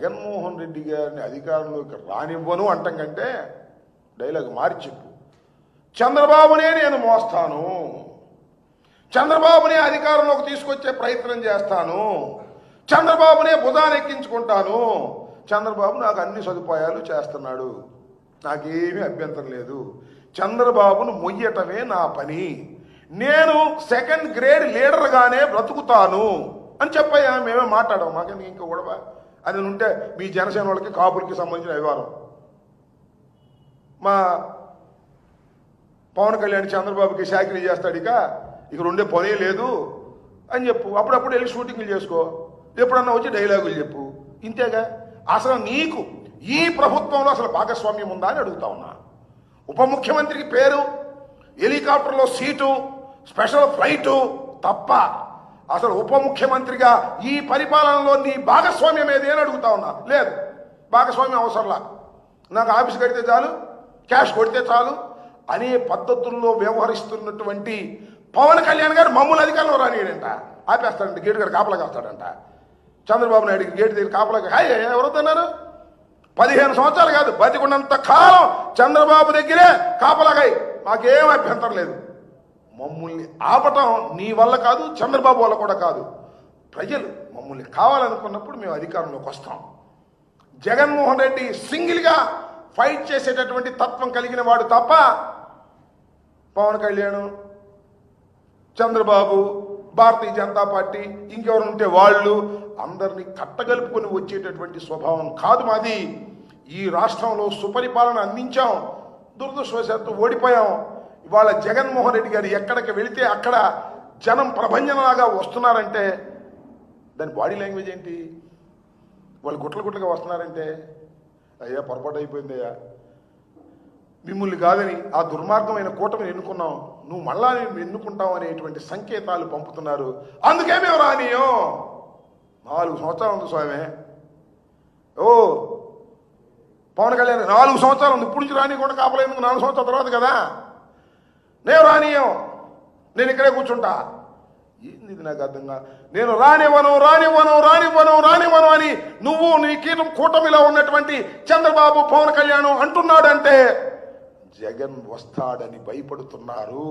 జగన్మోహన్ రెడ్డి గారిని అధికారంలోకి రానివ్వను అంటం కంటే డైలాగ్ మార్చిప్పు చంద్రబాబునే నేను మోస్తాను. చంద్రబాబునే అధికారంలోకి తీసుకొచ్చే ప్రయత్నం చేస్తాను. చంద్రబాబునే బుధానెక్కించుకుంటాను ఎక్కించుకుంటాను. చంద్రబాబు నాకు అన్ని సదుపాయాలు చేస్తున్నాడు. నాకేమీ అభ్యంతరం లేదు. చంద్రబాబును మొయ్యటమే నా పని. నేను సెకండ్ గ్రేడ్ లీడర్గానే బ్రతుకుతాను అని చెప్పయ్యా మేమే మాట్లాడాం మాకెందుకు ఇంకా గొడవ అది ఉంటే మీ జనసేన వాళ్ళకి కాపులకి సంబంధించిన వ్యవహారం. మా పవన్ కళ్యాణ్ చంద్రబాబుకి శాఖలు చేస్తాడు ఇక ఇక ఉండే పనే లేదు అని చెప్పు. అప్పుడప్పుడు వెళ్ళి షూటింగ్లు చేసుకో. ఎప్పుడన్నా వచ్చి డైలాగులు చెప్పు. ఇంతేగా? అసలు నీకు ఈ ప్రభుత్వంలో అసలు భాగస్వామ్యం ఉందా అని అడుగుతా ఉన్నా. ఉప ముఖ్యమంత్రికి పేరు హెలికాప్టర్లో సీటు స్పెషల్ ఫ్లైటు తప్ప అసలు ఉప ముఖ్యమంత్రిగా ఈ పరిపాలనలో నీ భాగస్వామ్యం ఏది అని అడుగుతా ఉన్నా. లేదు. భాగస్వామ్యం అవసరంలా. నాకు ఆఫీస్ కడితే చాలు క్యాష్ కొడితే చాలు అనే పద్ధతుల్లో వ్యవహరిస్తున్నటువంటి పవన్ కళ్యాణ్ గారు మమ్మల్ని అధికారంలో రానియడంట ఆపేస్తాడంట గేటు గారు కాపలా కాస్తాడంట. చంద్రబాబు నాయుడు గేటు దగ్గర కాపలా హాయ్ ఎవరొద్దన్నారు పదిహేను సంవత్సరాలు కాదు బతికున్నంత కాలం చంద్రబాబు దగ్గరే కాపలాగాయి మాకేం అభ్యంతరం లేదు. మమ్మల్ని ఆపటం నీ వల్ల కాదు చంద్రబాబు వల్ల కూడా కాదు. ప్రజలు మమ్మల్ని కావాలనుకున్నప్పుడు మేము అధికారంలోకి వస్తాం. జగన్మోహన్ రెడ్డి సింగిల్గా ఫైట్ చేసేటటువంటి తత్వం కలిగిన వాడు తప్ప పవన్ కళ్యాణ్ చంద్రబాబు భారతీయ జనతా పార్టీ ఇంకెవరు ఉంటే వాళ్ళు అందరినీ కట్టగలుపుకొని వచ్చేటటువంటి స్వభావం కాదు మాది. ఈ రాష్ట్రంలో సుపరిపాలన అందించాం. దురదృష్టవశాత్తు ఓడిపోయాం. వాళ్ళ జగన్మోహన్ రెడ్డి గారు ఎక్కడికి వెళితే అక్కడ జనం ప్రభంజనలాగా వస్తున్నారంటే దాని బాడీ లాంగ్వేజ్ ఏంటి? వాళ్ళు గుట్ల గుట్లగా వస్తున్నారంటే అయ్యా పొరపాటు అయిపోయిందయ్యా మిమ్మల్ని కాదని ఆ దుర్మార్గమైన కూటమిని ఎన్నుకున్నాం. నువ్వు మళ్ళా నేను ఎన్నుకుంటావు అనేటువంటి సంకేతాలు పంపుతున్నారు. అందుకే మేము రానియో. నాలుగు సంవత్సరాలు ఉంది స్వామి. ఓ పవన్ కళ్యాణ్ నాలుగు సంవత్సరాలు ఉంది. ఇప్పుడు నుంచి రానియకుండా కాపలేందుకు నాలుగు సంవత్సరాల తర్వాత కదా. నేను ఇక్కడే కూర్చుంటా. ఏంది ఇది నాకు అర్థంగా? నేను రానివ్వను రానివ్వను రానివ్వను రానివ్వను అని నువ్వు నీ కీటం కూటమిలో ఉన్నటువంటి చంద్రబాబు పవన్ కళ్యాణ్ అంటున్నాడంటే జగన్ వస్తాడని భయపడుతున్నారు.